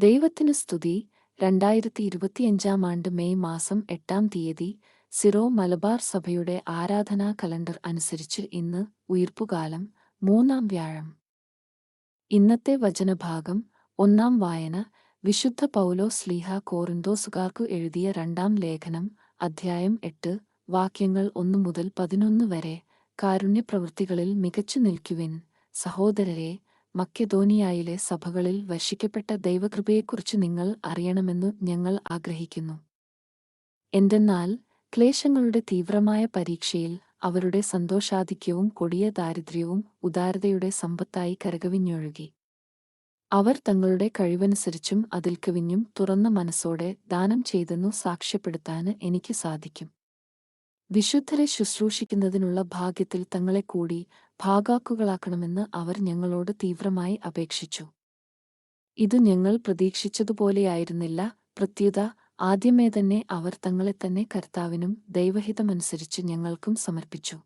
ദൈവത്തിന് സ്തുതി. രണ്ടായിരത്തി ഇരുപത്തിയഞ്ചാം ആണ്ട് മെയ് മാസം എട്ടാം തീയതി സിറോ മലബാർ സഭയുടെ ആരാധനാ കലണ്ടർ അനുസരിച്ച് ഇന്ന് ഉയർപ്പുകാലം മൂന്നാം വ്യാഴം. ഇന്നത്തെ വചനഭാഗം ഒന്നാം വായന. വിശുദ്ധ പൗലോ സ്ലീഹ കോറിന്തോസുകാർക്കു എഴുതിയ രണ്ടാം ലേഖനം അധ്യായം എട്ട്. വാക്യങ്ങൾ ഒന്നു മുതൽ പതിനൊന്ന് വരെ. കാരുണ്യപ്രവൃത്തികളിൽ മികച്ചു നിൽക്കുവിൻ. സഹോദരരെ മക്കെദോനിയായിലെ സഭകളിൽ വശിക്കപ്പെട്ട ദൈവകൃപയെക്കുറിച്ച് നിങ്ങൾ അറിയണമെന്നു ഞങ്ങൾ ആഗ്രഹിക്കുന്നു. എന്തെന്നാൽ ക്ലേശങ്ങളുടെ തീവ്രമായ പരീക്ഷയിൽ അവരുടെ സന്തോഷാധിക്യവും കൊടിയ ദാരിദ്ര്യവും ഉദാരതയുടെ സമ്പത്തായി കരകവിഞ്ഞൊഴുകി. അവർ തങ്ങളുടെ കഴിവനുസരിച്ചും അതിൽ കവിഞ്ഞും തുറന്ന മനസ്സോടെ ദാനം ചെയ്തെന്നു സാക്ഷ്യപ്പെടുത്താൻ എനിക്ക് സാധിക്കും. വിശുദ്ധരെ ശുശ്രൂഷിക്കുന്നതിനുള്ള ഭാഗ്യത്തിൽ തങ്ങളെ കൂടി ഭാഗാക്കുകളാക്കണമെന്ന് അവർ ഞങ്ങളോട് തീവ്രമായി അപേക്ഷിച്ചു. ഇത് ഞങ്ങൾ പ്രതീക്ഷിച്ചതുപോലെയായിരുന്നില്ല. പ്രത്യുത ആദ്യമേ തന്നെ അവർ തങ്ങളെ തന്നെ കർത്താവിനും ദൈവഹിതമനുസരിച്ച് ഞങ്ങൾക്കും സമർപ്പിച്ചു.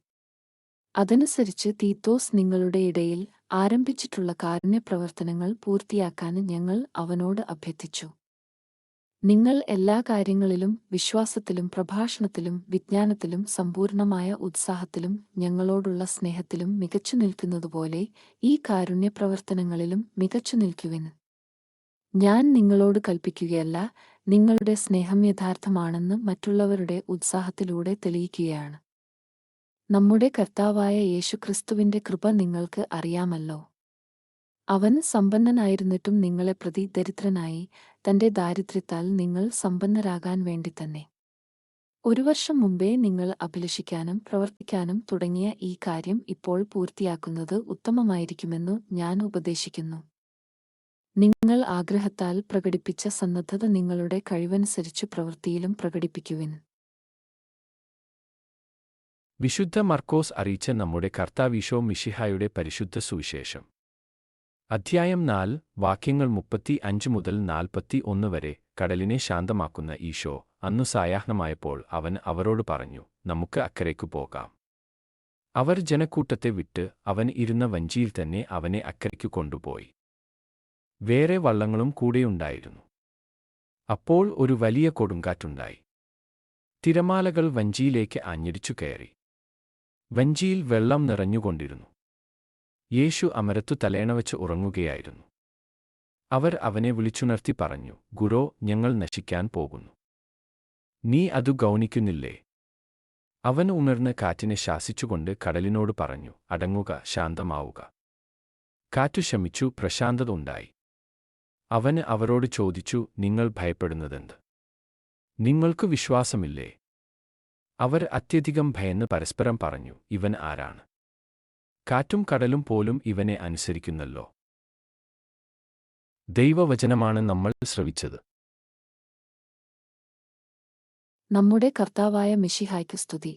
അതനുസരിച്ച് തീത്തോസ് നിങ്ങളുടെ ഇടയിൽ ആരംഭിച്ചിട്ടുള്ള കാരുണ്യപ്രവർത്തനങ്ങൾ പൂർത്തിയാക്കാൻ ഞങ്ങൾ അവനോട് അഭ്യർത്ഥിച്ചു. നിങ്ങൾ എല്ലാ കാര്യങ്ങളിലും വിശ്വാസത്തിലും പ്രഭാഷണത്തിലും വിജ്ഞാനത്തിലും സമ്പൂർണമായ ഉത്സാഹത്തിലും ഞങ്ങളോടുള്ള സ്നേഹത്തിലും മികച്ചു നിൽക്കുന്നതുപോലെ ഈ കാരുണ്യപ്രവർത്തനങ്ങളിലും മികച്ചു നിൽക്കുവിന് ഞാൻ നിങ്ങളോട് കൽപ്പിക്കുകയല്ല നിങ്ങളുടെ സ്നേഹം യഥാർത്ഥമാണെന്ന് മറ്റുള്ളവരുടെ ഉത്സാഹത്തിലൂടെ തെളിയിക്കുകയാണ്. നമ്മുടെ കർത്താവായ യേശുക്രിസ്തുവിന്റെ കൃപ നിങ്ങൾക്ക് അറിയാമല്ലോ. അവൻ സമ്പന്നനായിരുന്നിട്ടും നിങ്ങളെ പ്രതി ദരിദ്രനായി തന്റെ ദാരിദ്ര്യത്താൽ നിങ്ങൾ സമ്പന്നരാകാൻ വേണ്ടി തന്നെ. ഒരു വർഷം മുമ്പേ നിങ്ങൾ അഭിലഷിക്കാനും പ്രവർത്തിക്കാനും തുടങ്ങിയ ഈ കാര്യം ഇപ്പോൾ പൂർത്തിയാക്കുന്നത് ഉത്തമമായിരിക്കുമെന്നു ഞാൻ ഉപദേശിക്കുന്നു. നിങ്ങൾ ആഗ്രഹത്താൽ പ്രകടിപ്പിച്ച സന്നദ്ധത നിങ്ങളുടെ കഴിവനുസരിച്ച് പ്രവൃത്തിയിലും പ്രകടിപ്പിക്കുവിൻ. വിശുദ്ധ മർക്കോസ് അറിയിച്ച നമ്മുടെ കർത്താവീശോ മിഷിഹായുടെ പരിശുദ്ധ സുവിശേഷം. അധ്യായം നാല് വാക്യങ്ങൾ മുപ്പത്തി അഞ്ച് മുതൽ നാൽപ്പത്തി ഒന്ന് വരെ കടലിനെ ശാന്തമാക്കുന്ന ഈശോ അന്നു സായാഹ്നമായപ്പോൾ അവൻ അവരോട് പറഞ്ഞു നമുക്ക് അക്കരയ്ക്കു പോകാം. അവർ ജനക്കൂട്ടത്തെ വിട്ട് അവൻ ഇരുന്ന വഞ്ചിയിൽ തന്നെ അവനെ അക്കരയ്ക്കു കൊണ്ടുപോയി. വേറെ വള്ളങ്ങളും കൂടെയുണ്ടായിരുന്നു അപ്പോൾ ഒരു വലിയ കൊടുങ്കാറ്റുണ്ടായി. തിരമാലകൾ വഞ്ചിയിലേക്ക് ആഞ്ഞടിച്ചു കയറി. വഞ്ചിയിൽ വെള്ളം നിറഞ്ഞുകൊണ്ടിരുന്നു. യേശു അമരത്തു തലേണവച്ച് ഉറങ്ങുകയായിരുന്നു. അവർ അവനെ വിളിച്ചുണർത്തി പറഞ്ഞു ഗുരോ ഞങ്ങൾ നശിക്കാൻ പോകുന്നു. നീ അതു ഗൗനിക്കുന്നില്ലേ? അവൻ ഉണർന്ന് കാറ്റിനെ ശാസിച്ചുകൊണ്ട് കടലിനോട് പറഞ്ഞു അടങ്ങുക ശാന്തമാവുക. കാറ്റു ശമിച്ചു പ്രശാന്തത ഉണ്ടായി. അവന് അവരോട് ചോദിച്ചു നിങ്ങൾ ഭയപ്പെടുന്നതെന്ത്? നിങ്ങൾക്കു വിശ്വാസമില്ലേ? അവർ അത്യധികം ഭയന്ന് പരസ്പരം പറഞ്ഞു ഇവൻ ആരാണ്? കാറ്റും കടലും പോലും ഇവനെ അനുസരിക്കുന്നല്ലോ. ദൈവവചനമാണ് നമ്മൾ ശ്രവിച്ചത്. നമ്മുടെ കർത്താവായ മിഷിഹായ്ക്ക് സ്തുതി.